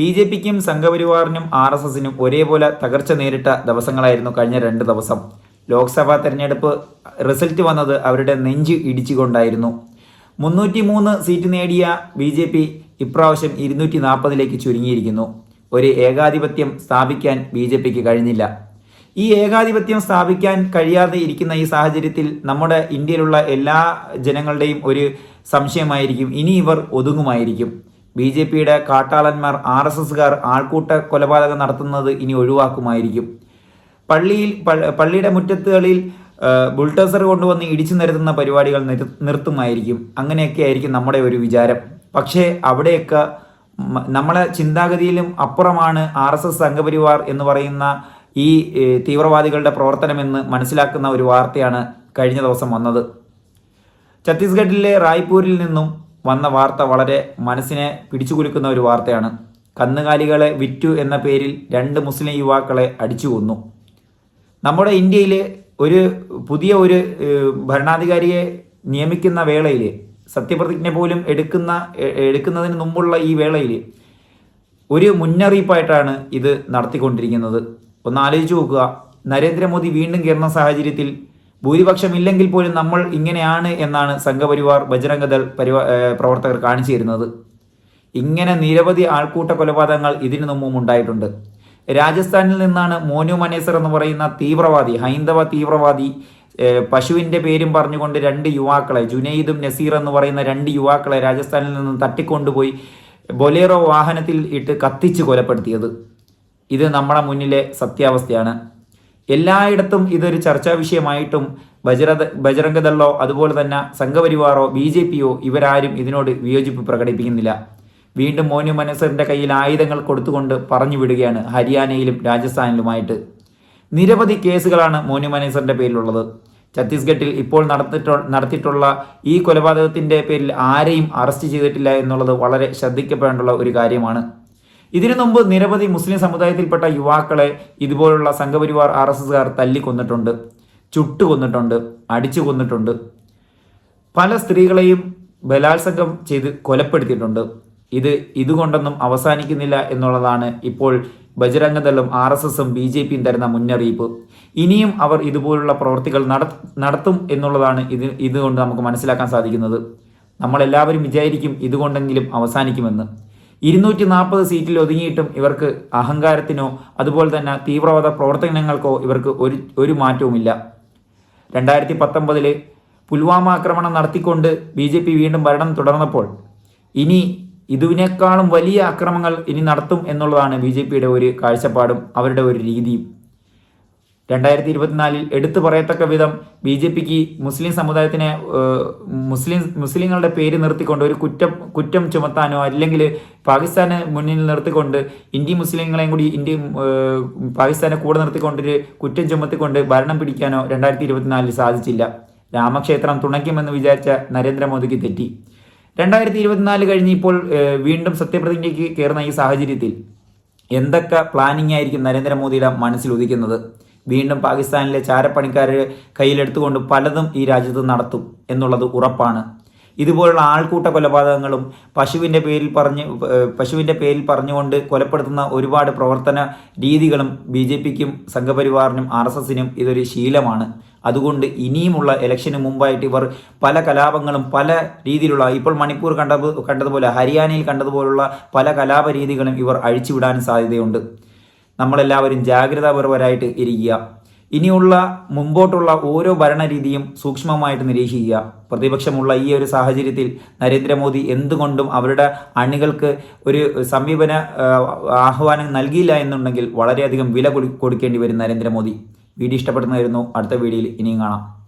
B J പിക്കും സംഘപരിവാറിനും R S എസിനും ഒരേപോലെ തകർച്ച നേരിട്ട ദിവസങ്ങളായിരുന്നു കഴിഞ്ഞ രണ്ട് ദിവസം. ലോക്സഭാ തെരഞ്ഞെടുപ്പ് റിസൾട്ട് വന്നത് അവരുടെ നെഞ്ച് ഇടിച്ചുകൊണ്ടായിരുന്നു. മുന്നൂറ്റി മൂന്ന് സീറ്റ് നേടിയ ബി ജെ പി ഇപ്രാവശ്യം ഇരുന്നൂറ്റി നാൽപ്പതിലേക്ക് ചുരുങ്ങിയിരിക്കുന്നു. ഒരു ഏകാധിപത്യം സ്ഥാപിക്കാൻ ബി ജെ പിക്ക് കഴിഞ്ഞില്ല. ഈ ഏകാധിപത്യം സ്ഥാപിക്കാൻ കഴിയാതെ ഇരിക്കുന്ന ഈ സാഹചര്യത്തിൽ നമ്മുടെ ഇന്ത്യയിലുള്ള എല്ലാ ജനങ്ങളുടെയും ഒരു സംശയമായിരിക്കും. ഇനി ഇവർ ഒതുങ്ങുമായിരിക്കും. ബി ജെ പിയുടെ കാട്ടാളന്മാർ ആർ എസ് എസ്സുകാർ ആൾക്കൂട്ട കൊലപാതകം നടത്തുന്നത് ഇനി ഒഴിവാക്കുമായിരിക്കും. പള്ളിയിൽ പള്ളിയുടെ മുറ്റത്തുകളിൽ ബുൾട്ടേസർ കൊണ്ടുവന്ന് ഇടിച്ചു നിരത്തുന്ന പരിപാടികൾ നിർത്തുമായിരിക്കും. അങ്ങനെയൊക്കെ ആയിരിക്കും നമ്മുടെ ഒരു വിചാരം. പക്ഷേ അവിടെയൊക്കെ നമ്മളെ ചിന്താഗതിയിലും അപ്പുറമാണ് ആർ എസ് എസ് സംഘപരിവാർ എന്ന് പറയുന്ന ഈ തീവ്രവാദികളുടെ പ്രവർത്തനമെന്ന് മനസ്സിലാക്കുന്ന ഒരു വാർത്തയാണ് കഴിഞ്ഞ ദിവസം വന്നത്. ഛത്തീസ്ഗഡിലെ റായ്പൂരിൽ നിന്നും വന്ന വാർത്ത വളരെ മനസ്സിനെ പിടിച്ചുകുലുക്കുന്ന ഒരു വാർത്തയാണ്. കന്നുകാലികളെ വിറ്റു എന്ന പേരിൽ രണ്ട് മുസ്ലിം യുവാക്കളെ അടിച്ചു കൊന്നു. നമ്മുടെ ഇന്ത്യയിൽ ഒരു പുതിയ ഒരു ഭരണാധികാരിയെ നിയമിക്കുന്ന വേളയിൽ സത്യപ്രതിജ്ഞ പോലും എടുക്കുന്ന എടുക്കുന്നതിന് മുമ്പുള്ള ഈ വേളയിൽ ഒരു മുന്നറിയിപ്പായിട്ടാണ് ഇത് നടത്തിക്കൊണ്ടിരിക്കുന്നത്. ഒന്ന് ആലോചിച്ച് നോക്കുക. നരേന്ദ്രമോദി വീണ്ടും കയറുന്ന സാഹചര്യത്തിൽ ഭൂരിപക്ഷം ഇല്ലെങ്കിൽ പോലും നമ്മൾ ഇങ്ങനെയാണ് എന്നാണ് സംഘപരിവാർ ബജരംഗദൾ പരിവാ പ്രവർത്തകർ കാണിച്ചു തരുന്നത് ഇങ്ങനെ നിരവധി ആൾക്കൂട്ട കൊലപാതകങ്ങൾ ഇതിനു മുമ്പും ഉണ്ടായിട്ടുണ്ട്. രാജസ്ഥാനിൽ നിന്നാണ് മോനു മനേസർ എന്ന് പറയുന്ന തീവ്രവാദി ഹൈന്ദവ തീവ്രവാദി പശുവിന്റെ പേരും പറഞ്ഞുകൊണ്ട് രണ്ട് യുവാക്കളെ ജുനൈദും നസീർ എന്ന് പറയുന്ന രണ്ട് യുവാക്കളെ രാജസ്ഥാനിൽ നിന്നും തട്ടിക്കൊണ്ടുപോയി ബൊലേറോ വാഹനത്തിൽ ഇട്ട് കത്തിച്ച് കൊലപ്പെടുത്തിയത്. ഇത് നമ്മുടെ മുന്നിലെ സത്യാവസ്ഥയാണ്. എല്ലായിടത്തും ഇതൊരു ചർച്ചാ വിഷയമായിട്ടും ബജറ ബജരംഗദളോ അതുപോലെ തന്നെ സംഘപരിവാറോ ബി ജെ പിയോ ഇവരാരും ഇതിനോട് വിയോജിപ്പ് പ്രകടിപ്പിക്കുന്നില്ല. വീണ്ടും മോനു മനസറിന്റെ കയ്യിൽ ആയുധങ്ങൾ കൊടുത്തുകൊണ്ട് പറഞ്ഞു വിടുകയാണ് ഹരിയാനയിലും രാജസ്ഥാനിലുമായിട്ട്. നിരവധി കേസുകളാണ് മോനു മനേസറിന്റെ പേരിലുള്ളത്. ഛത്തീസ്ഗഡിൽ ഇപ്പോൾ നടത്തിയിട്ടു നടത്തിയിട്ടുള്ള ഈ കൊലപാതകത്തിന്റെ പേരിൽ ആരെയും അറസ്റ്റ് ചെയ്തിട്ടില്ല എന്നുള്ളത് വളരെ ശ്രദ്ധിക്കപ്പെടേണ്ടുള്ള ഒരു കാര്യമാണ്. ഇതിനു മുമ്പ് നിരവധി മുസ്ലിം സമുദായത്തിൽപ്പെട്ട യുവാക്കളെ ഇതുപോലുള്ള സംഘപരിവാർ ആർ എസ് എസ്കാർ തല്ലിക്കൊന്നിട്ടുണ്ട് ചുട്ടു കൊന്നിട്ടുണ്ട് അടിച്ചു കൊന്നിട്ടുണ്ട് പല സ്ത്രീകളെയും ബലാത്സംഗം ചെയ്ത് കൊലപ്പെടുത്തിയിട്ടുണ്ട്. ഇത് ഇതുകൊണ്ടൊന്നും അവസാനിക്കുന്നില്ല എന്നുള്ളതാണ് ഇപ്പോൾ ബജരംഗദളും ആർ എസ് എസും ബി ജെ പിയും തരുന്ന മുന്നറിയിപ്പ്. ഇനിയും അവർ ഇതുപോലുള്ള പ്രവർത്തികൾ നട നടത്തും എന്നുള്ളതാണ് ഇത് ഇതുകൊണ്ട് നമുക്ക് മനസ്സിലാക്കാൻ സാധിക്കുന്നത്. നമ്മളെല്ലാവരും വിചാരിക്കും ഇതുകൊണ്ടെങ്കിലും അവസാനിക്കുമെന്ന്. ഇരുന്നൂറ്റി നാൽപ്പത് സീറ്റിൽ ഒതുങ്ങിയിട്ടും ഇവർക്ക് അഹങ്കാരത്തിനോ അതുപോലെ തന്നെ തീവ്രവാദ പ്രവർത്തനങ്ങൾക്കോ ഇവർക്ക് ഒരു ഒരു മാറ്റവുമില്ല. രണ്ടായിരത്തി പത്തൊമ്പതിൽ പുൽവാമ ആക്രമണം നടത്തിക്കൊണ്ട് ബി ജെ പി വീണ്ടും ഭരണം തുടർന്നപ്പോൾ ഇനി ഇതിനേക്കാളും വലിയ അക്രമങ്ങൾ ഇനി നടത്തും എന്നുള്ളതാണ് ബി ജെ പിയുടെ ഒരു കാഴ്ചപ്പാടും അവരുടെ ഒരു രീതിയും. രണ്ടായിരത്തി ഇരുപത്തിനാലിൽ എടുത്തു പറയത്തക്ക വിധം ബി ജെ പിക്ക് മുസ്ലിം സമുദായത്തിനെ മുസ്ലിം മുസ്ലിങ്ങളുടെ പേര് നിർത്തിക്കൊണ്ട് ഒരു കുറ്റം കുറ്റം ചുമത്താനോ അല്ലെങ്കിൽ പാകിസ്ഥാനെ മുന്നിൽ നിർത്തിക്കൊണ്ട് ഇന്ത്യൻ മുസ്ലിങ്ങളെയും കൂടി ഇന്ത്യ പാകിസ്ഥാനെ കൂടെ നിർത്തിക്കൊണ്ട് ഒരു കുറ്റം ചുമത്തിക്കൊണ്ട് ഭരണം പിടിക്കാനോ രണ്ടായിരത്തി ഇരുപത്തിനാലിൽ സാധിച്ചില്ല. രാമക്ഷേത്രം തുണയ്ക്കുമെന്ന് വിചാരിച്ച നരേന്ദ്രമോദിക്ക് തെറ്റി. രണ്ടായിരത്തി ഇരുപത്തിനാല് കഴിഞ്ഞ് ഇപ്പോൾ വീണ്ടും സത്യപ്രതിജ്ഞയ്ക്ക് കയറുന്ന ഈ സാഹചര്യത്തിൽ എന്തൊക്കെ പ്ലാനിംഗ് ആയിരിക്കും നരേന്ദ്രമോദിയുടെ മനസ്സിൽ ഉദിക്കുന്നത്? വീണ്ടും പാകിസ്ഥാനിലെ ചാരപ്പണിക്കാരെ കയ്യിലെടുത്തുകൊണ്ട് പലതും ഈ രാജ്യത്ത് നടത്തും എന്നുള്ളത് ഉറപ്പാണ്. ഇതുപോലുള്ള ആൾക്കൂട്ട കൊലപാതകങ്ങളും പശുവിന്റെ പേരിൽ പറഞ്ഞ് പശുവിന്റെ പേരിൽ പറഞ്ഞുകൊണ്ട് കൊലപ്പെടുത്തുന്ന ഒരുപാട് പ്രവർത്തന രീതികളും ബി ജെ പിക്കും സംഘപരിവാറിനും ആർ എസ് എസിനും ഇതൊരു ശീലമാണ്. അതുകൊണ്ട് ഇനിയുമുള്ള ഇലക്ഷന് മുമ്പായിട്ട് ഇവർ പല കലാപങ്ങളും പല രീതിയിലുള്ള ഇപ്പോൾ മണിപ്പൂർ കണ്ടത് കണ്ടതുപോലെ ഹരിയാനയിൽ കണ്ടതുപോലുള്ള പല കലാപ രീതികളും ഇവർ അഴിച്ചുവിടാൻ സാധ്യതയുണ്ട്. നമ്മളെല്ലാവരും ജാഗ്രതാപരവരായിട്ട് ഇരിക്കുക. ഇനിയുള്ള മുമ്പോട്ടുള്ള ഓരോ ഭരണരീതിയും സൂക്ഷ്മമായിട്ട് നിരീക്ഷിക്കുക. പ്രതിപക്ഷമുള്ള ഈ ഒരു സാഹചര്യത്തിൽ നരേന്ദ്രമോദി എന്തുകൊണ്ടും അവരുടെ അണികൾക്ക് ഒരു സമീപന ആഹ്വാനം നൽകിയില്ല എന്നുണ്ടെങ്കിൽ വളരെയധികം വില കൊടുക്കേണ്ടി വരും നരേന്ദ്രമോദി. വീഡിയോ ഇഷ്ടപ്പെടുന്നതായിരുന്നു. അടുത്ത വീഡിയോയിൽ ഇനിയും കാണാം.